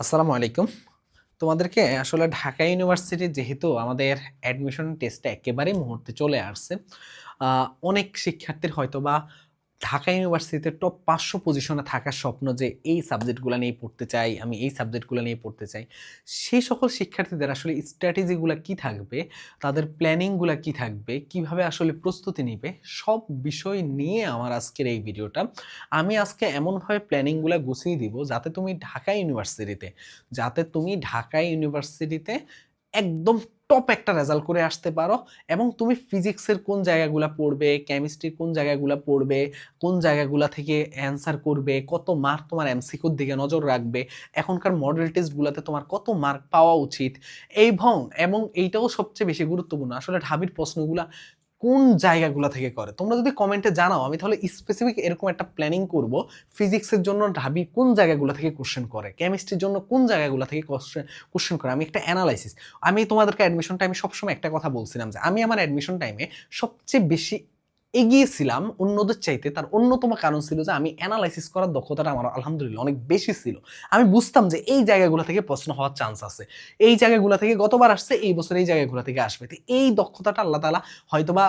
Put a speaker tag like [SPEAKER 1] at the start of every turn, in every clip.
[SPEAKER 1] আসসালামু আলাইকুম। তোমাদেরকে আসলে ঢাকা ইউনিভার্সিটি যেহেতু আমাদের অ্যাডমিশন টেস্টটা একেবারেই মুহূর্তে চলে আসছে অনেক শিক্ষার্থীর হয়তো বা ঢাকা ইউনিভার্সিটিতে টপ পাঁচশো পজিশনে থাকার স্বপ্ন যে এই সাবজেক্টগুলো নিয়ে পড়তে চাই, আমি এই সাবজেক্টগুলো নিয়ে পড়তে চাই, সেই সকল শিক্ষার্থীদের আসলে স্ট্র্যাটেজিগুলো কি থাকবে, তাদের প্ল্যানিংগুলো কি থাকবে, কীভাবে আসলে প্রস্তুতি নিবে, সব বিষয় নিয়ে আমার আজকের এই ভিডিওটা। আমি আজকে এমনভাবে প্ল্যানিংগুলো গুছিয়ে দিব যাতে তুমি ঢাকা ইউনিভার্সিটিতে, যাতে তুমি ঢাকা ইউনিভার্সিটিতে একদম টপ একটা রেজাল্ট করে আসতে পারো। এবং তুমি ফিজিক্সের কোন জায়গাগুলো পড়বে কেমিস্ট্রির কোন জায়গাগুলো পড়বে, কোন জায়গাগুলো থেকে অ্যান্সার করবে, কত মার্ক তোমার এমসিকুর দিকে নজর রাখবে, এখনকার মডেল টেস্টগুলোতে তোমার কত মার্ক পাওয়া উচিত এই ভং এবং এইটাও সবচেয়ে বেশি গুরুত্বপূর্ণ। আসলে ঢাবির প্রশ্নগুলা কোন জায়গাগুলো থেকে করে? তোমরা যদি কমেন্টে জানাও, আমি তাহলে স্পেসিফিক এরকম একটা প্ল্যানিং করব ফিজিক্সের জন্য ঢাবি কোন জায়গাগুলো থেকে কোশ্চেন করে কেমিস্ট্রির জন্য কোন জায়গাগুলো থেকে কোশ্চেন কোশ্চেন করে, আমি একটা অ্যানালাইসিস আমি তোমাদেরকে অ্যাডমিশন টাইমে সবসময় একটা কথা বলছিলাম যে, আমি আমার অ্যাডমিশন টাইমে সবচেয়ে বেশি এগিয়েছিলাম অন্যদের চাইতে, তার অন্যতম কারণ ছিল যে আমি অ্যানালাইসিস করার দক্ষতাটা আমার আলহামদুলিল্লাহ অনেক বেশি ছিল। আমি বুঝতাম যে এই জায়গাগুলো থেকে প্রশ্ন হওয়ার চান্স আছে। এই জায়গাগুলো থেকে গতবার আসছে, এই বছর এই জায়গাগুলো থেকে আসবে। তো এই দক্ষতাটা আল্লাহ তালা হয়তোবা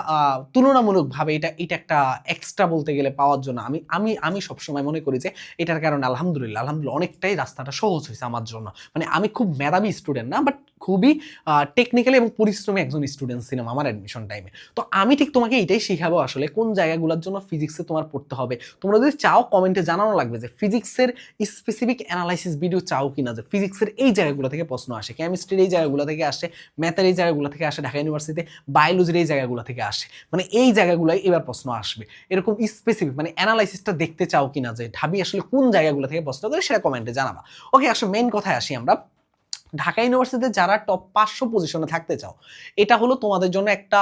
[SPEAKER 1] তুলনামূলকভাবে এটা এটা একটা এক্সট্রা বলতে গেলে পাওয়ার জন্য আমি আমি আমি সবসময় মনে করি যে এটার কারণে আলহামদুলিল্লাহ আলহামদুলিল্লাহ অনেকটাই রাস্তাটা সহজ হয়েছে আমার জন্য। মানে আমি খুব মেধাবী স্টুডেন্ট না বাট খুবই টেকনিক্যালি এবং পরিশ্রমী একজন স্টুডেন্ট ছিলাম আমার অ্যাডমিশন টাইমে তো আমি ঠিক তোমাকে এটাই শিখাবো আসলে, কোন জায়গাগুলোর জন্য ফিজিক্সে তোমার পড়তে হবে। তোমরা যদি চাও কমেন্টে জানানো লাগবে যে ফিজিক্সের স্পেসিফিক অ্যানালাইসিস ভিডিও চাও কিনা, যে ফিজিক্সের এই জায়গাগুলো থেকে প্রশ্ন আসে কেমিস্ট্রির এই জায়গাগুলো থেকে আসে ম্যাথের এই জায়গাগুলো থেকে আসে, ঢাকা ইউনিভার্সিটিতে বায়োলজির এই জায়গাগুলো থেকে আসে। মানে এই জায়গাগুলোয় এবার প্রশ্ন আসবে। এরকম স্পেসিফিক মানে অ্যানালাইসিসটা দেখতে চাও কিনা, যে ঢাবি আসলে কোন জায়গাগুলো থেকে প্রশ্ন করে সেটা কমেন্টে জানাবা। ওকে আসলে মেন কথায় আসি আমরা। ঢাকা ইউনিভার্সিটিতে যারা টপ পাঁচশো পজিশনে থাকতে চাও, এটা হলো তোমাদের জন্য একটা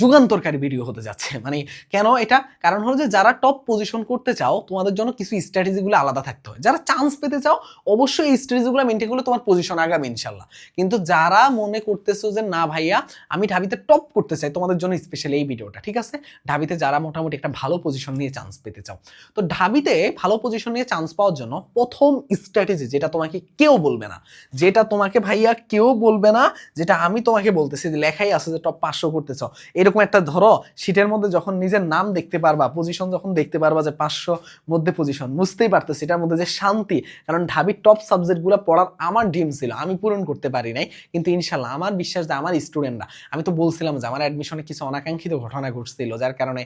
[SPEAKER 1] যুগান্তরকারী ভিডিও হতে যাচ্ছে। মানে কেন এটা? কারণ হলো যে যারা টপ পজিশন করতে চাও, তোমাদের জন্য কিছু স্ট্র্যাটেজিগুলো আলাদা থাকতে হয়। যারা চান্স পেতে চাও, অবশ্যই এই স্ট্র্যাটেজিগুলো মেনটেন করলে তোমার পজিশন আগামী ইনশাল্লাহ। কিন্তু যারা মনে করতেছো যে, না ভাইয়া, আমি ঢাবিতে টপ করতে চাই, তোমাদের জন্য স্পেশালি এই ভিডিওটা ঠিক আছে? ঢাবিতে যারা মোটামুটি একটা ভালো পজিশন নিয়ে চান্স পেতে চাও। তো ঢাবিতে ভালো পজিশন নিয়ে চান্স পাওয়ার জন্য প্রথম স্ট্র্যাটেজি যেটা তোমাকে কেউ বলবে না, যেটা তোমাকে ভাইয়া কেউ বলবে না যেটা আমি তোমাকে বলতেছি। যে লেখাই আছে যে টপ পাঁচশো করতে চাও এরকম একটা ধরো সিটের মধ্যে যখন নিজের নাম দেখতে পারবা পজিশন যখন দেখতে পারবা যে পাঁচশো মধ্যে পজিশন বুঝতেই পারতেছি এটার মধ্যে যে শান্তি। কারণ ঢাবির টপ সাবজেক্টগুলো পড়ার আমার ড্রিম ছিল, আমি পূরণ করতে পারি নাই। কিন্তু ইনশাল্লাহ আমার বিশ্বাস যে আমার স্টুডেন্টরা আমি তো বলছিলাম যে আমার অ্যাডমিশনে কিছু অনাকাঙ্ক্ষিত ঘটনা ঘটছিল, যার কারণে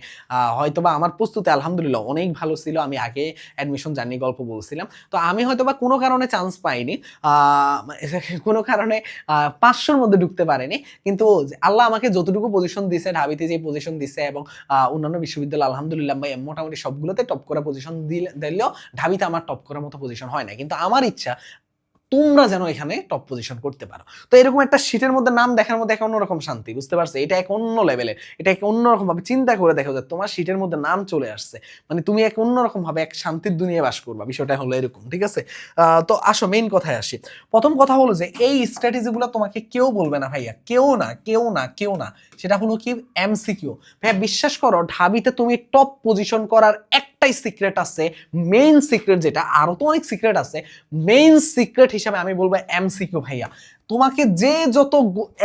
[SPEAKER 1] হয়তোবা আমার প্রস্তুতি আলহামদুলিল্লাহ অনেক ভালো ছিল, আমি আগে অ্যাডমিশন জার্নি গল্প বলছিলাম। তো আমি হয়তোবা কোনো কারণে চান্স পাইনি। কোনো কারণে পাঁচশোর মধ্যে ঢুকতে পারেনি। কিন্তু আল্লাহ আমাকে যতটুকু পজিশন দিছে, ঢাবিতে যে পজিশন দিছে এবং অন্যান্য বিশ্ববিদ্যালয়, আলহামদুলিল্লাহ ভাই, মোটামুটি সবগুলোতে টপ করা পজিশন দিলে, দিলেও ঢাবিতে আমার টপ করার মতো পজিশন হয় না কিন্তু আমার ইচ্ছা তোমরা যেন এখানে টপ পজিশন করতে পারো। তো এরকম একটা শীটের মধ্যে নাম দেখার মধ্যে এক অন্যরকম শান্তি, বুঝতে পারছ? এটা এক অন্য লেভেলের এটা এক অন্যরকম ভাবে চিন্তা করে দেখো যে তোমার শীটের মধ্যে নাম চলে আসছে। মানে তুমি এক অন্যরকম ভাবে এক শান্তির দুনিয়া বাস করবা, বিষয়টা হলো এরকম, ঠিক আছে? তো আসো মেইন কথায় আসি। প্রথম কথা হলো যে এই স্ট্র্যাটেজিগুলো তোমাকে কেউ বলবে না ভাইয়া, কেউ না কেউ না কেউ না। সেটা হলো কি? এমসিকিউ ভাইয়া বিশ্বাস করো, ঢাবিতে তুমি টপ পজিশন করার একটাই সিক্রেট আছে মেইন সিক্রেট যেটা, আরও তো অনেক সিক্রেট আছে মেইন সিক্রেট হিসাবে আমি বলব এমসিকিউ ভাইয়া। তোমাকে যে যত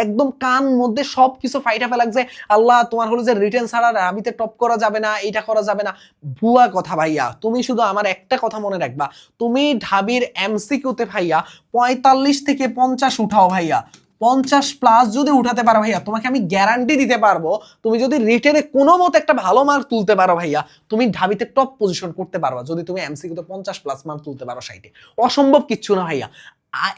[SPEAKER 1] একদম কান মধ্যে সব কিছু ফাইটা ফেলাক যে, আল্লাহ তোমার হলো যে রিটেন ছাড়া আমিতে টপ করা যাবে না এটা করা যাবে না, ভুয়া কথা ভাইয়া। তুমি শুধু আমার একটা কথা মনে রাখবা, তুমি ঢাবির এমসিকিউতে ভাইয়া পঁয়তাল্লিশ থেকে পঞ্চাশ উঠাও ভাইয়া। পঞ্চাশ প্লাস যদি উঠাতে পারো ভাইয়া, তোমাকে আমি গ্যারান্টি দিতে পারব, তুমি যদি রিটেনে কোনো মতো একটা ভালো মার্ক তুলতে পারো ভাইয়া, তুমি ঢাবিতে টপ পজিশন করতে পারবা। যদি তুমি এমসি এমসিকিউতে পঞ্চাশ প্লাস মার্ক তুলতে পারো সাইটে অসম্ভব কিচ্ছু না ভাইয়া।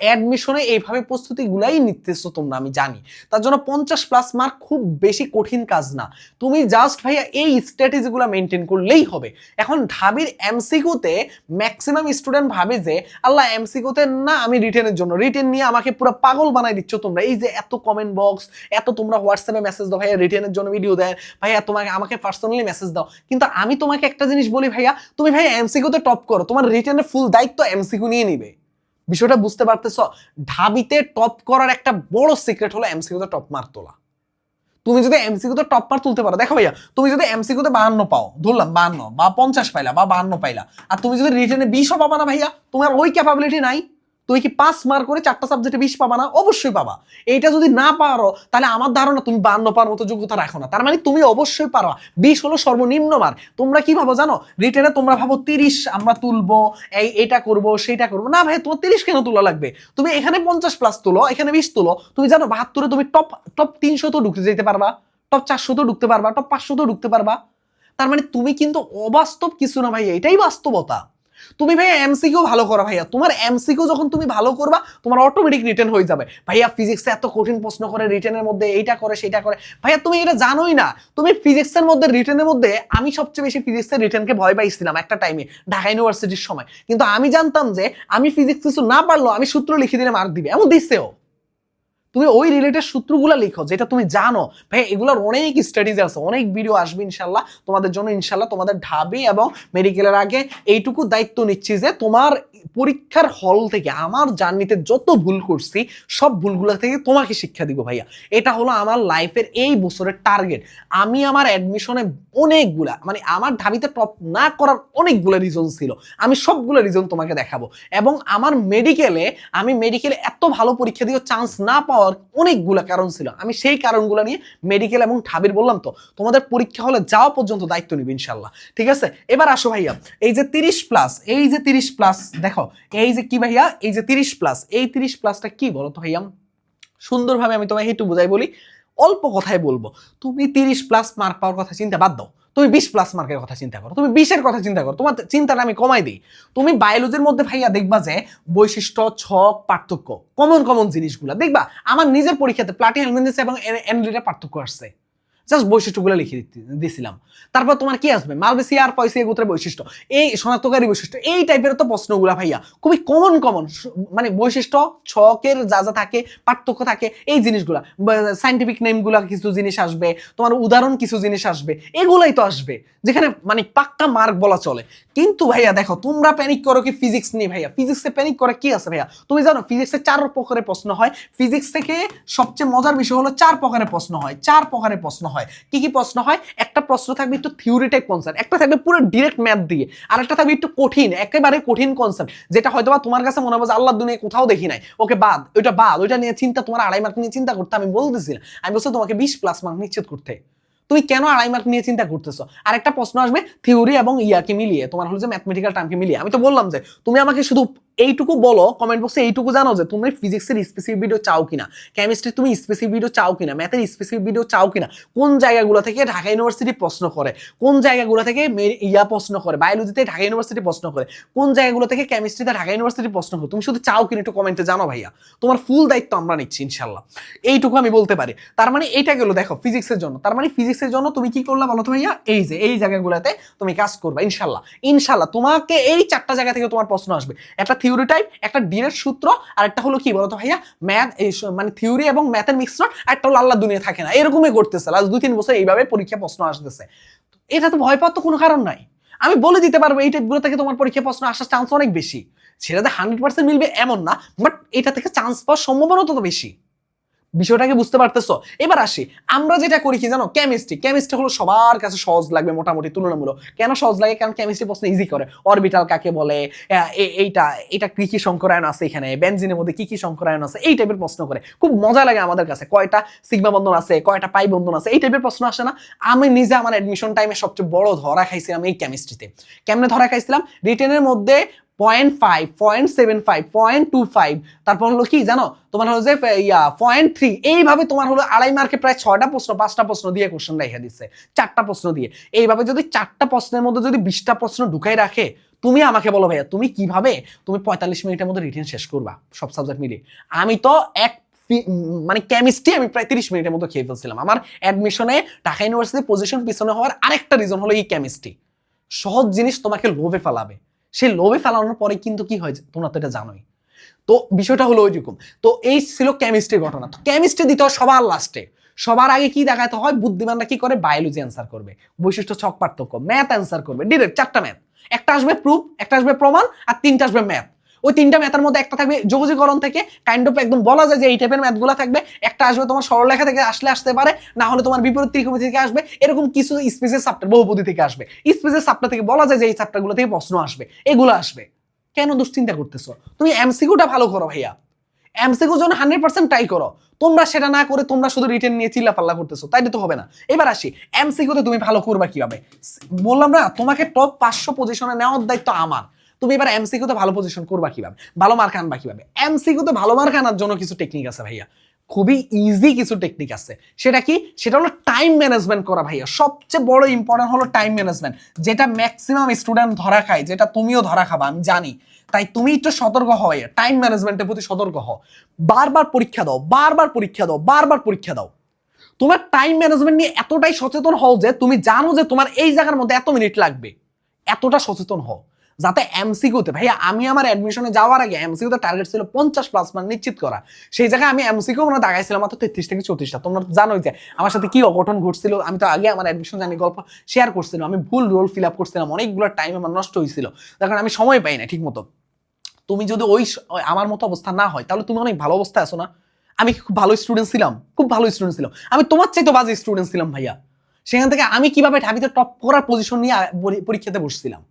[SPEAKER 1] অ্যাডমিশনে এইভাবে প্রস্তুতি গুলাই নিতেছো তোমরা, আমি জানি। তার জন্য পঞ্চাশ প্লাস মার্ক খুব বেশি কঠিন কাজ না। তুমি জাস্ট ভাইয়া এই স্ট্র্যাটেজিগুলো মেনটেন করলেই হবে। এখন ঢাবির এমসিকিউতে ম্যাক্সিমাম স্টুডেন্ট ভাবে যে, আল্লাহ এমসিকিউতে না, আমি রিটেনের জন্য। রিটেন নিয়ে আমাকে পুরো পাগল বানাই দিচ্ছ তোমরা। এই যে এত কমেন্ট বক্স এত তোমরা হোয়াটসঅ্যাপে মেসেজ দাও, ভাইয়া রিটেনের জন্য ভিডিও দেয়। ভাইয়া, তোমাকে, আমাকে পার্সোনালি মেসেজ দাও। কিন্তু আমি তোমাকে একটা জিনিস বলি ভাইয়া, তুমি ভাইয়া এমসিকিউতে টপ করো। তোমার রিটেনের ফুল দায়িত্ব এমসিকিউ নিয়ে নিবে। বিষয়টা বুঝতে পারতেছ? ঢাবিতে টপ করার একটা বড় সিক্রেট হলো এমসিকিউতে টপ মার্ক তোলা। তুমি যদি এমসিকিউতে টপ মার্ক তুলতে পারো, দেখো ভাইয়া, তুমি যদি এমসিকিউতে বাহান্ন পাও, ধরলাম বাহান্ন, বা পঞ্চাশ পাইলা, বা বাহান্ন পাইলা, আর তুমি যদি রিটেনে বিশও পাবা না ভাইয়া, তোমার ওই ক্যাপাবিলিটি নাই। তুমি কি পাস মার্ক করে চারটা সাবজেক্টে বিশ পাবা না? অবশ্যই পাবা। এইটা যদি না পারো, তাহলে আমার ধারণা তুমি বান্ন পার মতো যোগ্যতা রাখো না। তার মানে তুমি অবশ্যই পারো। বিশ হলো সর্বনিম্ন মার। তোমরা কি ভাবো জানো? রিটেনে তোমরা ভাবো তিরিশ, আমরা তুলবো, এই এটা করব, সেটা করব। না ভাই, তোমার তিরিশ কেন তোলা লাগবে? তুমি এখানে পঞ্চাশ প্লাস তুলো, এখানে বিশ তুলো। তুমি জানো, বাহাত্তরে তুমি টপ টপ তিনশো তো ঢুকতে যেতে পারবা। টপ চারশো তো ঢুকতে পারবা টপ পাঁচশো তো ঢুকতে পারবা। তার মানে তুমি কিন্তু অবাস্তব কিছু না ভাই, এটাই বাস্তবতা। তুমি ভাইয়া এমসিকিউ ভালো করো ভাইয়া। তোমার এমসিকিউ যখন তুমি ভালো করবা, তোমার অটোমেটিক রিটার্ন হয়ে যাবে। ভাইয়া ফিজিক্সে এত কঠিন প্রশ্ন করে রিটার্নের মধ্যে এইটা করে সেটা করে। ভাইয়া তুমি এটা জানোই না। তুমি ফিজিক্সের মধ্যে রিটার্নের মধ্যে আমি সবচেয়ে বেশি ফিজিক্সের রিটার্নকে ভয় পাইছিলাম একটা টাইমে ঢাকা ইউনিভার্সিটির সময়। কিন্তু আমি জানতাম যে আমি ফিজিক্স কিছু না পারলেও আমি সূত্র লিখে দিলে মার্ক দিবে। এমন দিচ্ছেও তুমি ওই রিলেটেড সূত্রগুলো লিখো, যেটা তুমি জানো। ভাই, এগুলোর অনেক স্টাডিজ আছে, অনেক ভিডিও আসবে ইনশাল্লাহ। তোমাদের জন্য ইনশাল্লাহ তোমাদের ঢাবি এবং মেডিকেলের আগে এইটুকু দায়িত্ব নিচ্ছি যে তোমার পরীক্ষার হল থেকে আমার জার্নিতে যত ভুল করছি, সব ভুলগুলো থেকে তোমাকে শিক্ষা দিব ভাইয়া। এটা হলো আমার লাইফের এই বছরের টার্গেট আমি আমার অ্যাডমিশনে অনেকগুলা মানে আমার ঢাবিতে টপ না করার অনেকগুলো রিজন ছিল। আমি সবগুলো রিজন তোমাকে দেখাবো। এবং আমার মেডিকেলে আমি মেডিকেলে এত ভালো পরীক্ষা দিয়ে চান্স না পাওয়ার অনেকগুলো কারণ ছিল। আমি সেই কারণগুলো নিয়ে মেডিকেল এবং ঠাবির বললাম তো, তোমাদের পরীক্ষা হলে যাওয়া পর্যন্ত দায়িত্ব নিবে ইনশাল্লাহ ঠিক আছে? এবার আসো ভাইয়া, এই যে তিরিশ প্লাস এই যে তিরিশ প্লাস দেখো, এই যে কি ভাইয়া? এই যে তিরিশ প্লাস এই তিরিশ প্লাসটা কি বলো তো ভাইয়া? সুন্দরভাবে আমি তোমায় একটু বোঝাই বলি। অল্প কথায় বলব, তুমি তিরিশ প্লাস মার্ক পাওয়ার কথা চিন্তা বাদ দাও। তুমি বিশ প্লাস মার্কের কথা চিন্তা করো, তুমি বিশের কথা চিন্তা করো, তোমার চিন্তাটা আমি কমাই দিই। তুমি বায়োলজির মধ্যে ভাইয়া দেখবা যে বৈশিষ্ট্য, ছক, পার্থক্য কমন কমন জিনিসগুলো। দেখবা, আমার নিজের পরীক্ষাতে প্লাটি এবং এনলিটা পার্থক্য আসছে। জাস্ট বৈশিষ্ট্যগুলো লিখে দিছিলাম। তারপর তোমার কি আসবে? মালবেসিয়া আর পয়সিয়া গোত্রের বৈশিষ্ট্য। এই শনাক্তকারী বৈশিষ্ট্য, এই টাইপের তো প্রশ্নগুলো ভাইয়া। খুবই কমন কমন মানে বৈশিষ্ট্য, ছকের যা যা থাকে, পার্থক্য থাকে, এই জিনিসগুলা। সাইন্টিফিক নেমগুলা কিছু জিনিস আসবে, তোমার উদাহরণ কিছু জিনিস আসবে, এগুলাই তো আসবে, যেখানে মানে পাক্কা মার্ক বলা চলে। কিন্তু ভাইয়া দেখো, তোমরা প্যানিক করো কি ফিজিক্স নিয়ে ভাইয়া? ফিজিক্সে প্যানিক করে কি আছে ভাইয়া? তুমি জানো ফিজিক্সে চার প্রকারের প্রশ্ন হয়। ফিজিক্স থেকে সবচেয়ে মজার বিষয় হলো চার প্রকারের প্রশ্ন হয়, চার প্রকারের প্রশ্ন হয়। কি কি প্রশ্ন হয়? একটা প্রশ্ন থাকবে একটু থিওরি টাইপ কনসেপ্ট একটা থাকবে পুরো ডিরেক্ট ম্যাথ দিয়ে, আর একটা থাকবে একটু কঠিন, একেবারে কঠিন কনসেপ্ট যেটা হয়তো বা তোমার কাছে মনে হবে আল্লাহ দুনিয়া কোথাও দেখি নাই। ওকে, বাদ, ওইটা বাদ, ওইটা নিয়ে চিন্তা, তোমার আড়াই মার্ক নিয়ে চিন্তা করতে আমি বলতেছিলাম। আমি বলছি তোমাকে বিশ প্লাস মার্ক নিশ্চিত করতে। তুমি কেন আড়াই মার্ক নিয়ে চিন্তা করতেছো? আর একটা প্রশ্ন আসবে থিওরি এবং ইয়াকে মিলিয়ে, তোমার হলো যে ম্যাথমেটিক্যাল টার্মকে মিলিয়ে। আমি তো বললাম যে, তুমি আমাকে শুধু এইটুকু বলো কমেন্ট বক্সে এইটুকু জানো যে তুমি ফিজিক্সের স্পেসিফিক ভিডিও চাও কিনা। কেমিস্ট্রি তুমি স্পেসিফিক ভিডিও চাও কিনা? ম্যাথের স্পেসিফিক ভিডিও চাও কিনা? কোন জায়গাগুলো থেকে ঢাকা ইউনিভার্সিটি প্রশ্ন করে? কোন জায়গাগুলো থেকে ইয়া প্রশ্ন করে? বায়োলজিতে ঢাকা ইউনিভার্সিটি প্রশ্ন করে? কোন জায়গাগুলো থেকে কেমিস্ট্রিতে ঢাকা ইউনিভার্সিটি প্রশ্ন করে? তুমি শুধু চাও কিনা একটু কমেন্টে জানো ভাইয়া। তোমার ফুল দায়িত্ব আমরা নিচ্ছি ইনশাল্লাহ এইটুকু আমি বলতে পারি। তার মানে এটা গেলো, দেখো ফিজিক্সের জন্য। তার মানে ফিজিক্সের জন্য তুমি কি করলা বলো তো ভাইয়া? এই যে, এই জায়গাগুলোতে তুমি কাজ করবে ইনশাল্লাহ ইনশাল্লাহ তোমাকে এই চারটা জায়গা থেকে তোমার প্রশ্ন আসবে। একটা থিওরি টাইপ একটা ডিনের সূত্র আর একটা হলো কি বলতো ভাইয়া? ম্যাথ, এই মানে থিওরি এবং ম্যাথের মিশ্রণ আর একটা হলো আল্লাহ দুনিয়া থাকে না। এরকমই করতেছে লাস্ট দুই তিন বছর এইভাবে পরীক্ষা প্রশ্ন আসতেছে। এটা তো ভয় পাওয়ার তো কোনো কারণ নাই। আমি বলে দিতে পারব, এই টাইপগুলো থেকে তোমার পরীক্ষা প্রশ্ন আসার চান্স অনেক বেশি। সেটাতে হান্ড্রেড পার্সেন্ট মিলবে এমন না বাট এটা থেকে চান্স পাওয়ার সম্ভাবনা তো বেশি। বিষয়টাকে বুঝতে পারতেছো? এবার আসি, আমরা যেটা করি কি জানো? কেমিস্ট্রি কেমিস্ট্রি হলো সবার কাছে সহজ লাগবে মোটামুটি, তুলনামূলক। কেন সহজ লাগে? কারণ কেমিস্ট্রি প্রশ্ন ইজি করে। অরবিটাল কাকে বলে? এইটা, এটা কি কি সংকরায়ন আছে এখানে? বেনজিনের মধ্যে কি কি সংকরায়ন আছে? এই টাইপের প্রশ্ন করে। খুব মজা লাগে আমাদের কাছে। কয়টা সিগমা বন্ধন আছে? কয়টা পাই বন্ধন আছে? এই টাইপের প্রশ্ন আসে না। আমি নিজে আমার অ্যাডমিশন টাইমে সবচেয়ে বড় ধরা খাইছিলাম এই কেমিস্ট্রিতে কেমনে ধরা খাইছিলাম? রিটেনের মধ্যে point five point seven five point two five তারপর হলো কি জানো? তোমার হলো যে, ইয়া পয়েন্ট থ্রি এইভাবে তোমার হলো আড়াই মার্কে প্রায় ছয়টা প্রশ্ন, পাঁচটা প্রশ্ন দিয়ে কোশ্চেন রেখে দিচ্ছে চারটা প্রশ্ন দিয়ে। এইভাবে যদি চারটা প্রশ্নের মধ্যে যদি বিশটা প্রশ্ন ঢুকাই রাখে, তুমি আমাকে বলো ভাইয়া, তুমি কীভাবে তুমি পঁয়তাল্লিশ মিনিটের মধ্যে রিটেন শেষ করবা সব সাবজেক্ট মিলিয়ে? আমি তো এক মানে কেমিস্ট্রি আমি প্রায় তিরিশ মিনিটের মতো খেয়ে ফেলছিলাম। আমার অ্যাডমিশনে ঢাকা ইউনিভার্সিটি পজিশন পিছনে হওয়ার আরেকটা রিজন হলো এই কেমিস্ট্রি সহজ জিনিস তোমাকে লোভে ফেলাবে। সেই লোভে ফেলানোর পরে কিন্তু কি হয় তোমরা তো এটা জানোই। তো বিষয়টা হলো ওইরকম। তো এই ছিল কেমিস্ট্রির ঘটনা। তো কেমিস্ট্রি দিতে হয় সবার লাস্টে সবার আগে কি দেখাতে হয়, বুদ্ধিমানরা কি করে? বায়োলজি অ্যান্সার করবে। বৈশিষ্ট্য ছক পার্থক্য। ম্যাথ অ্যান্সার করবে। ডিরেক্ট চারটা ম্যাথ একটা আসবে প্রুফ একটা আসবে প্রমাণ, আর তিনটা আসবে ম্যাথ ওই তিনটা ম্যাথের মধ্যে একটা থাকবে যোগজীকরণ থেকে কাইন্ড অফ একদম বলা যায় যে এই টাইপের ম্যাথগুলো থাকবে। একটা আসবে তোমার সরলরেখা থেকে আসলে আসতে পারে, না হলে তোমার বিপরীত ত্রিকোণমিতি থেকে আসবে। এরকম কিছু স্পেসের সাপ্টার বহুপদী থেকে আসবে। স্পেসের সাপ্টার থেকে বলা যায় যে এই সাপ্টারগুলো থেকে প্রশ্ন আসবে, এগুলো আসবে। কেন দুশ্চিন্তা করতেছো? তুমি এমসিকিউটা ভালো করো ভাইয়া। এমসিকিউ জন্য হান্ড্রেড পার্সেন্ট ট্রাই করো। তোমরা সেটা না করে তোমরা শুধু রিটার্ন নিয়ে চিল্লা পাল্লা করতেছো, তাই তো হবে না। এবার আসি এমসিকিউতে তুমি ভালো করবা কীভাবে? বললাম না, তোমাকে টপ পাঁচশো পজিশনে নেওয়ার দায়িত্ব আমার। তুমি এবার এমসিকিউতে ভালো পজিশন করবা কীভাবে? ভালো মার্ক আনবা কীভাবে? এমসিকিউতে ভালো মার্ক আনার জন্য কিছু টেকনিক আছে ভাইয়া। খুবই ইজি কিছু টেকনিক আছে। সেটা কি? সেটা হলো টাইম ম্যানেজমেন্ট করা ভাইয়া। সবচেয়ে বড় ইম্পর্টেন্ট হলো টাইম ম্যানেজমেন্ট যেটা ম্যাক্সিমাম স্টুডেন্ট ধরা খায়, যেটা তুমিও ধরা খাবা, আমি জানি। তাই তুমি একটু সতর্ক হও ভাইয়া। টাইম ম্যানেজমেন্টের প্রতি সতর্ক হও। বারবার পরীক্ষা দাও, বারবার পরীক্ষা দাও, বারবার পরীক্ষা দাও। তোমার টাইম ম্যানেজমেন্ট নিয়ে এতটাই সচেতন হও যে, তুমি জানো যে তোমার এই জায়গার মধ্যে এত মিনিট লাগবে। এতটা সচেতন হও। যাতে এমসিকিউতে ভাইয়া, আমি আমার অ্যাডমিশনে যাওয়ার আগে এমসিকিউতে টার্গেট ছিল পঞ্চাশ প্লাস মান নিশ্চিত করা। সেই জায়গায় আমি এমসিকিউ মানে দাগাইছিলাম মাত্র তেত্রিশ থেকে চৌত্রিশটা। তোমরা তো জানোই যে আমার সাথে কি অঘটন ঘটছিল, আমি তো আগে আমার অ্যাডমিশন জানি গল্প শেয়ার করছিলাম, আমি ভুল রোল ফিল আপ করছিলাম, অনেকগুলো টাইম আমার নষ্ট হয়েছিল কারণে আমি সময় পাই না ঠিক মতো তুমি যদি ওই আমার মতো অবস্থা না হয়, তাহলে তুমি অনেক ভালো অবস্থায় আছো না? আমি খুব ভালো স্টুডেন্ট ছিলাম? খুব ভালো স্টুডেন্ট ছিলাম। আমি তোমার চাইতে বাজে স্টুডেন্ট ছিলাম, ভাইয়া। সেখান থেকে আমি কীভাবে ঢাবিতে টপ করার পজিশন নিয়ে পরীক্ষাতে বসছিলাম?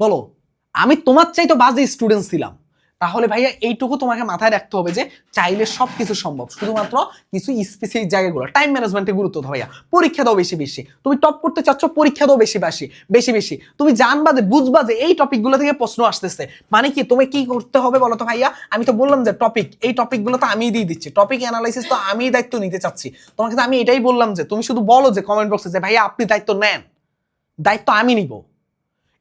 [SPEAKER 1] বলো, আমি তোমার চাইতে বাজে স্টুডেন্ট ছিলাম। তাহলে ভাইয়া এইটুকু তোমাকে মাথায় রাখতে হবে যে চাইলে সব কিছু সম্ভব। শুধুমাত্র কিছু স্পেসিফিক জায়গাগুলো। টাইম ম্যানেজমেন্টে গুরুত্ব দাও ভাইয়া। পরীক্ষা দাও বেশি বেশি। তুমি টপ করতে চাচ্ছ, পরীক্ষা দাও বেশি বেশি বেশি বেশি। তুমি জানবা যে, বুঝবা যে এই টপিকগুলো থেকে প্রশ্ন আসতেছে। মানে কি, তুমি কি করতে হবে বলো তো ভাইয়া? আমি তো বললাম যে টপিক এই টপিকগুলো তো আমিই দিয়ে দিচ্ছি। টপিক অ্যানালাইসিস তো আমিই দায়িত্ব নিতে চাচ্ছি। তোমাকে তো আমি এটাই বললাম যে, তুমি শুধু বলো যে কমেন্ট বক্সে যে, ভাইয়া, আপনি দায়িত্ব নেন। দায়িত্ব আমি নিব।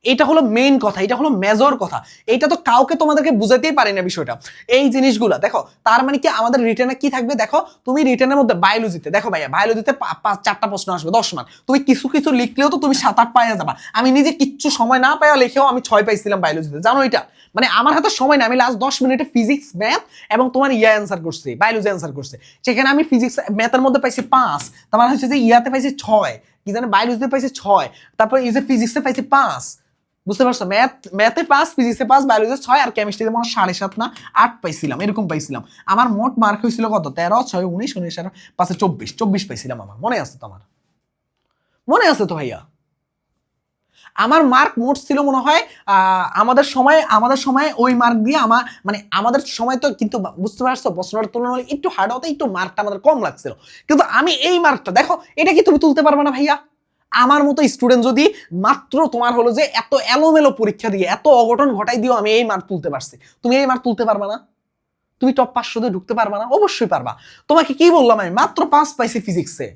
[SPEAKER 1] এটা হলো মেইন কথা, এটা হলো মেজর কথা। এটা তো কাউকে তোমাদেরকে বুঝাতেই পারি না বিষয়টা। এই জিনিসগুলো, দেখো, তার মানে কি আমাদের রিটার্নে কি থাকবে? দেখো, তুমি রিটার্নের মধ্যে বায়োলজিতে দেখো ভাইয়া বায়োলজিতে পাঁচ, চারটা প্রশ্ন আসবে, দশ মান তুমি কিছু কিছু লিখলেও তো তুমি সাত, আট পাইয়া যাবা। আমি নিজে কিচ্ছু সময় না পাইয়া লিখেও আমি ছয় পাইছিলাম বায়োলজিতে জানো এটা? মানে আমার হাতে সময় না আমি লাস্ট দশ মিনিটে ফিজিক্স ম্যাথ এবং তোমার ইয়া অ্যান্সার করছি বায়োলজি অ্যান্সার করছে। সেখানে আমি ফিজিক্স ম্যাথের মধ্যে পাইছি পাঁচ, তারপর হচ্ছে যে ইয়াতে পাইছি ছয়, কি জানে বায়োলজিতে পাইছি ছয়, তারপর যে ফিজিক্সে পাইছি পাঁচ বুঝতে পারছ? ম্যাথ, ম্যাথে পাস, ফিজিক্সে পাস, বায়োলজিতে ছয়, আর কেমিস্ট্রিতে মনে সাড়ে সাত না আট পাইছিলাম, এরকম পাইছিলাম। আমার মোট মার্ক হয়েছিল কত? তেরো, ছয়, উনিশ উনিশ আর পাশে চব্বিশ চব্বিশ পাইছিলাম আমার, মনে আছে তো আমার মনে আছে তো ভাইয়া? আমার মার্ক মোট ছিল মনে হয় আমাদের সময় আমাদের সময় ওই মার্ক দিয়ে আমার মানে আমাদের সময় তো কিন্তু বুঝতে পারছ? প্রশ্নটার তুলনায় একটু হার্ড হতে একটু মার্কটা আমাদের কম লাগছিল। কিন্তু আমি এই মার্কটা দেখো, এটা কি তুমি তুলতে পারবে না ভাইয়া? আমার মতো স্টুডেন্ট যদি মাত্র তোমার হলো যে এত এলোমেলো পরীক্ষা দিয়ে, এত অঘটন ঘটাই দিও আমি এই মার্ক তুলতে পারছি। তুমি এই মার্ক তুলতে পারবে না? তুমি টপ পাঁচশোতে ঢুকতে পারবে না? অবশ্যই পারবা। তোমাকে কি বললাম আমি? মাত্র পাঁচ পাইছি ফিজিক্সে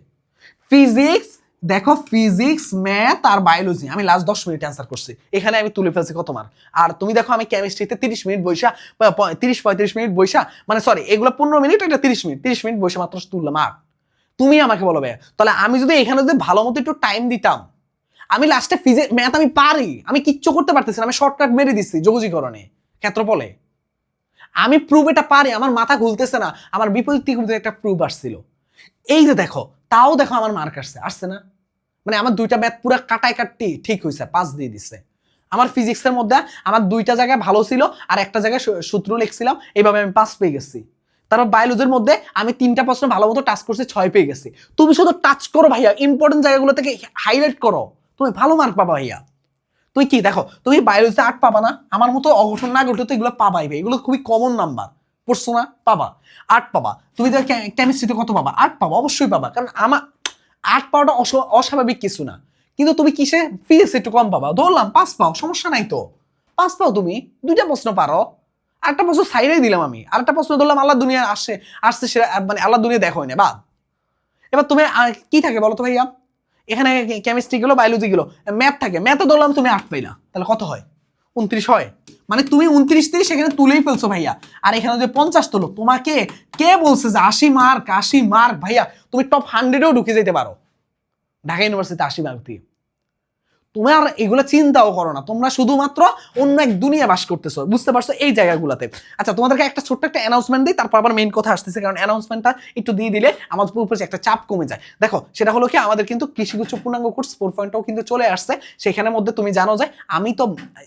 [SPEAKER 1] ফিজিক্স দেখো ফিজিক্স ম্যাথ আর বায়োলজি আমি লাস্ট দশ মিনিট অ্যান্সার করছি। এখানে আমি তুলে ফেলছি কত মার্ক আর তুমি দেখো আমি কেমিস্ট্রিতে তিরিশ মিনিট বৈশা তিরিশ পঁয়ত্রিশ মিনিট বৈশা মানে সরি এগুলো পনেরো মিনিট এটা তিরিশ মিনিট তিরিশ মিনিট বসে মাত্র তুললাম আর তুমি আমাকে বলো ভাইয়া। তাহলে আমি যদি এখানে যদি ভালো মতো একটু টাইম দিতাম, আমি লাস্টে ফিজে ম্যাথ আমি পারি, আমি কিচ্ছু করতে পারতেছি না, আমি শর্টকাট মেরে দিচ্ছি যোগজীকরণে ক্ষেত্রফলে। আমি প্রুফ এটা পারি, আমার মাথা খুলতেছে না, আমার বিপরীত দিকে একটা প্রুফ আসছিল। এই যে দেখো, তাও দেখো আমার মার্ক আসছে আসছে না? মানে আমার দুইটা ম্যাথ পুরো কাটাই কাটটি ঠিক হয়েছে পাস দিয়ে দিচ্ছে আমার ফিজিক্সের মধ্যে আমার দুইটা জায়গায় ভালো ছিল, আর একটা জায়গায় সূত্র লিখছিলাম, এইভাবে আমি পাস পেয়ে গেছি। তারপর বায়োলজির মধ্যে আমি তিনটা প্রশ্ন ভালো মতো টাচ করছি, ছয় পেয়ে গেছি। তুমি শুধু টাচ করো ভাইয়া ইম্পর্টেন্ট জায়গাগুলো থেকে হাইলাইট করো। তুমি ভালো মার্ক পাবা ভাইয়া। তুই কি, দেখো, তুমি বায়োলজিতে আট পাবা না, আমার মতো অঘটন না ঘটে তো এগুলো পাবাই ভাই এগুলো খুবই কমন নাম্বার পড়ছো না, পাবা। আট পাবা। তুমি দেখো কেমিস্ট্রিতে কত পাবা? আট পাবা, অবশ্যই পাবা। কারণ আমার, আট পাওয়াটা অস- অস্বাভাবিক কিছু না। কিন্তু তুমি কিসে? ফিজিক্স একটু কম পাবা। ধরলাম, পাঁচ পাও, সমস্যা নাই তো। পাঁচ পাও তুমি, দুইটা প্রশ্ন পারো। আরেকটা প্রশ্ন সাইডেই দিলাম আমি। আরেকটা প্রশ্ন ধরলাম আল্লাহ দুনিয়া আসছে আসছে সেটা মানে আল্লাহ দুনিয়া দেখো না বাদ। এবার তুমি কি থাকে বলো তো ভাইয়া? এখানে কেমিস্ট্রি গেলো বায়োলজি গেলো ম্যাথ থাকে। ম্যাথে ধরলাম তুমি আট পাইলা, তাহলে কত হয়? উনত্রিশ হয়। মানে তুমি উনত্রিশ তিরিশ সেখানে তুলেই ফেলছো ভাইয়া। আর এখানে যে পঞ্চাশ তোলো, তোমাকে কে বলছে যে আশি মার্ক আশি মার্ক, ভাইয়া, তুমি টপ হান্ড্রেডেও ঢুকে যেতে পারো। ঢাকা ইউনিভার্সিটিতে আশি মার্ক দিয়ে। তোমার এগুলো চিন্তাও করো না। তোমরা শুধুমাত্র অন্য এক দুনিয়া বাস করতেছো। বুঝতে পারছ? এই জায়গাগুলোতে। আচ্ছা তোমাদেরকে একটা ছোট্ট একটা অ্যানাউন্সমেন্ট দিই, তারপর আবার মেইন কথা আসতেছে, কারণ অ্যানাউন্সমেন্টটা একটু দিয়ে দিলে আমাদের উপরে একটা চাপ কমে যায়। দেখো, সেটা হলো কি, আমাদের কিন্তু কৃষি কৃষিগুচ্ছ পূর্ণাঙ্গ কোর্স ফোর পয়েন্টও কিন্তু চলে আসছে। সেখানের মধ্যে তুমি জানো যে, আমি তো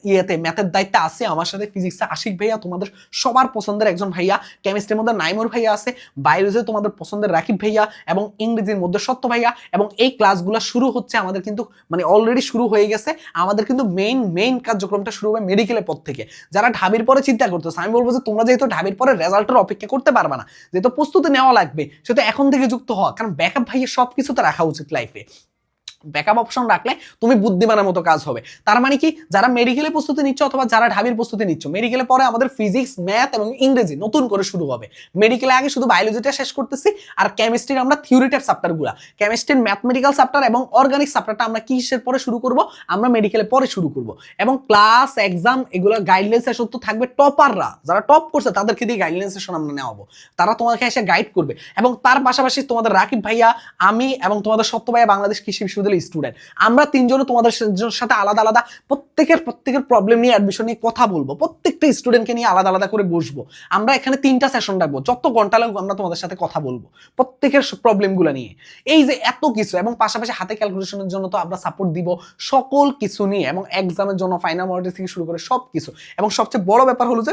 [SPEAKER 1] ইয়েতে ম্যাথের দায়িত্বে আছে, আমার সাথে ফিজিক্সে আশিক ভাইয়া তোমাদের সবার পছন্দের একজন ভাইয়া কেমিস্ট্রির মধ্যে নাইমুর ভাইয়া আছে বায়োলজি তোমাদের পছন্দের রাকিব ভাইয়া এবং ইংরেজির মধ্যে সত্য ভাইয়া এবং এই ক্লাসগুলো শুরু হচ্ছে আমাদের কিন্তু মানে অলরেডি শুরু হয়ে হয়ে গেছে। আমাদের কিন্তু মেইন মেইন কার্যক্রমটা শুরু হবে মেডিকেলের পর থেকে। যারা ঢাবির পরে চিন্তা করতেছে, আমি বলব যে তোমরা যেহেতু ঢাবির পরে রেজাল্টের অপেক্ষা করতে পারবে না, যেহেতু প্রস্তুতি নেওয়া লাগবে সেটা এখন থেকে যুক্ত হওয়া। কারণ ব্যাকআপ ভাইয়ের সব কিছু তো রাখা উচিত লাইফে ব্যাকআপ অপশন রাখলে তুমি বুদ্ধিমানের মতো কাজ হবে। তার মানে কি? যারা মেডিকেলে প্রস্তুতি নিচ্ছ অথবা যারা ঢাবির প্রস্তুতি নিচ্ছ মেডিকেলে পরে আমাদের ফিজিক্স ম্যাথ এবং ইংরেজি নতুন করে শুরু হবে। মেডিকেলে আগে শুধু বায়োলজিটা শেষ করতেছি আর কেমিস্ট্রির আমরা থিওরিটার চ্যাপ্টারগুলো কেমিস্ট্রির ম্যাথমেটিক্যাল চ্যাপ্টার এবং অর্গানিক চ্যাপ্টারটা আমরা কিসের পরে শুরু করব? আমরা মেডিকেলে পরে শুরু করব। এবং ক্লাস এক্সাম এগুলো গাইডলাইন সেশন তো থাকবে টপাররা যারা টপ করছে তাদেরকে দিয়ে গাইডলাইন সেশন আমরা নেওয়াবো। তারা তোমাকে এসে গাইড করবে। এবং তার পাশাপাশি তোমাদের রাকিব ভাইয়া, আমি এবং তোমাদের সত্য ভাইয়া বাংলাদেশ কৃষি বিশ্ববিদ্যালয়ের স্টুডেন্ট আমরা তিনজনও তোমাদের সাথে আলাদা আলাদা, প্রত্যেকের প্রত্যেকের প্রবলেম নিয়ে অ্যাডমিশন নিয়ে কথা বলব। প্রত্যেকটা স্টুডেন্টকে নিয়ে আলাদা আলাদা করে বসবো। আমরা এখানে তিনটা সেশন রাখব। যত ঘণ্টা লাগবে আমরা তোমাদের সাথে কথা বলব। প্রত্যেকের প্রবলেমগুলো নিয়ে। এই যে এত কিছু, এবং পাশাপাশি হাতে ক্যালকুলেশনের জন্য তো আমরা সাপোর্ট দিব সকল কিছু নিয়ে, এবং এক্সামের জন্য ফাইনাল মডেল থেকে শুরু করে সব কিছু এবং সবচেয়ে বড় ব্যাপার হলো যে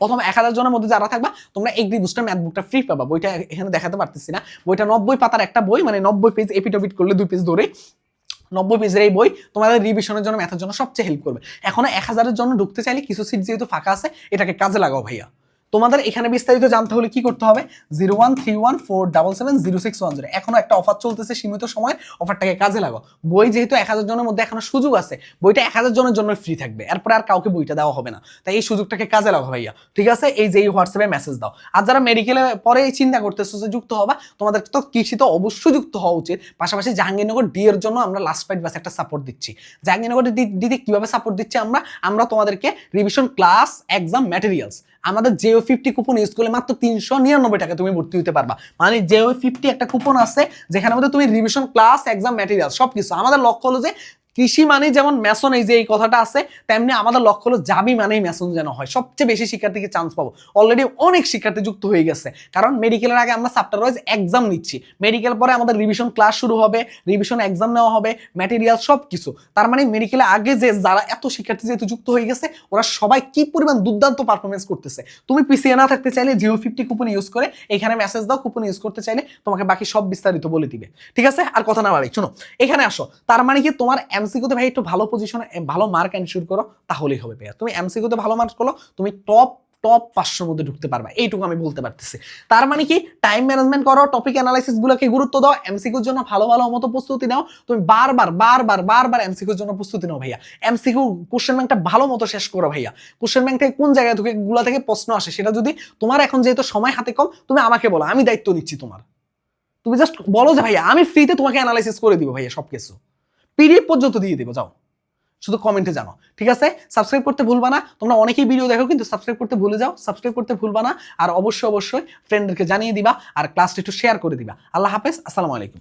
[SPEAKER 1] প্রথম এক হাজার জনের মধ্যে যারা থাকবা, তোমরা এগ্রি বুস্টার ম্যাথ বুকটা ফ্রি পাবা। বইটা এখানে দেখাতে পারতেছি না। বইটা নব্বই পাতার একটা বই মানে নব্বই পেজ এপিটোপিট করলে দুই পেজ ধরে নব্বই পেজের এই বই তোমাদের রিভিশনের জন্য ম্যাথের জন্য সবচেয়ে হেল্প করবে। এখনও এক হাজারের জন্য ঢুকতে চাইলে কিছু সিট যেহেতু ফাঁকা আছে, এটাকে কাজে লাগাও ভাইয়া। তোমাদের এখানে বিস্তারিত জানতে হলে কি করতে হবে? Zero one three one four double seven zero six one zero এখনও একটা অফার চলতেছে সীমিত সময়। অফারটাকে কাজে লাগাও বই যেহেতু এক হাজার জনের মধ্যে এখনও সুযোগ আছে, বইটা এক হাজার জনের জন্য ফ্রি থাকবে। এরপরে আর কাউকে বইটা দেওয়া হবে না। তাই এই সুযোগটাকে কাজে লাগাও ভাইয়া। ঠিক আছে? এই যে এই হোয়াটসঅ্যাপে মেসেজ দাও। আর যারা মেডিকেলে পরে এই চিন্তা করতেছো যে যুক্ত হবা, তোমাদের তো কৃষি তো অবশ্যই যুক্ত হওয়া উচিত। পাশাপাশি জাহাঙ্গীরনগর ডি এর জন্য আমরা লাস্ট ফাইট বাস একটা সাপোর্ট দিচ্ছি। জাহাঙ্গীরনগর দিদি কীভাবে সাপোর্ট দিচ্ছি আমরা? আমরা তোমাদেরকে রিভিশন ক্লাস এক্সাম ম্যাটেরিয়ালস আমাদের জেও ফিফটি কুপন ইউজ করলে মাত্র তিনশো নিরানব্বই টাকা তুমি ভর্তি হতে পারবা। মানে জেও ফিফটি একটা কুপন আছে যেখানে মধ্যে তুমি রিভিশন ক্লাস এক্সাম ম্যাটেরিয়াল সব কিছু আমাদের লক্ষ্য হলো যে কৃষি মানেই যেমন মেসন এই যে এই কথাটা আছে, তেমনি আমাদের লক্ষ্য হলো জাবি মানেই মেসন যেন হয়। সবচেয়ে বেশি শিক্ষার্থীকে চান্স পাবো। অলরেডি অনেক শিক্ষার্থী যুক্ত হয়ে গেছে। কারণ মেডিকেলের আগে আমরা চ্যাপ্টার ওয়াইজ এক্সাম নিচ্ছি। মেডিকেল পরে আমাদের রিভিশন ক্লাস শুরু হবে রিভিশন এক্সাম নেওয়া হবে ম্যাটেরিয়াল সব কিছু তার মানে মেডিকেলে আগে যে যারা এত শিক্ষার্থী যেহেতু যুক্ত হয়ে গেছে, ওরা সবাই কি পরিমাণ দুর্দান্ত পারফরমেন্স করতেছে। তুমি পিছিয়ে না থাকতে চাইলে জিও ফিফটি কুপন ইউজ করে এখানে মেসেজ দাও কুপন ইউজ করতে চাইলে তোমাকে বাকি সব বিস্তারিত বলে দিবে। ঠিক আছে? আর কথা না বাড়ি শোনো, এখানে আসো। তার মানে কি তোমার এমসিকিউতে ভাই একটু ভালো পজিশনে ভালো মার্ক এনশিওর করো, তাহলেই হবে পেয়ার তুমি এমসিকিউতে ভালো মার্ক করো তুমি টপ টপ পাঁচশোর মধ্যে ঢুকতে পারবা। এইটুকু আমি বলতে পারতেছি। তার মানে কি টাইম ম্যানেজমেন্ট করো টপিক অ্যানালাইসিস গুলোকে গুরুত্ব দাও, এমসিকিউর জন্য ভালো ভালো মতো প্রস্তুতি নাও। তুমি বারবার বারবার বারবার এমসিকিউর জন্য প্রস্তুতি নাও ভাইয়া। এমসিকিউ কোশ্চেন ব্যাংকটা ভালো মতো শেষ করো ভাইয়া। কোশ্চেন ব্যাংক থেকে কোন জায়গা থেকে, গুলা থেকে প্রশ্ন আসে, সেটা যদি তোমার এখন যেহেতু সময় হাতে কম, তুমি আমাকে বলো, আমি দায়িত্ব নিচ্ছি তোমার। তুমি জাস্ট বলো যে ভাইয়া, আমি ফ্রিতে তোমাকে অ্যানালাইসিস করে দিব ভাইয়া সব কিছু পিডিএফ পর্যন্ত দিয়ে দেবো, যাও। শুধু কমেন্টে জানো ঠিক আছে? সাবস্ক্রাইব করতে ভুলবা না। তোমরা অনেকেই ভিডিও দেখো, কিন্তু সাবস্ক্রাইব করতে ভুলে যাও। সাবস্ক্রাইব করতে ভুলবা না। আর অবশ্যই অবশ্যই ফ্রেন্ডদেরকে জানিয়ে দিবা। আর ক্লাসটা একটু শেয়ার করে দিবা। আল্লাহ হাফেজ। আসসালামু আলাইকুম।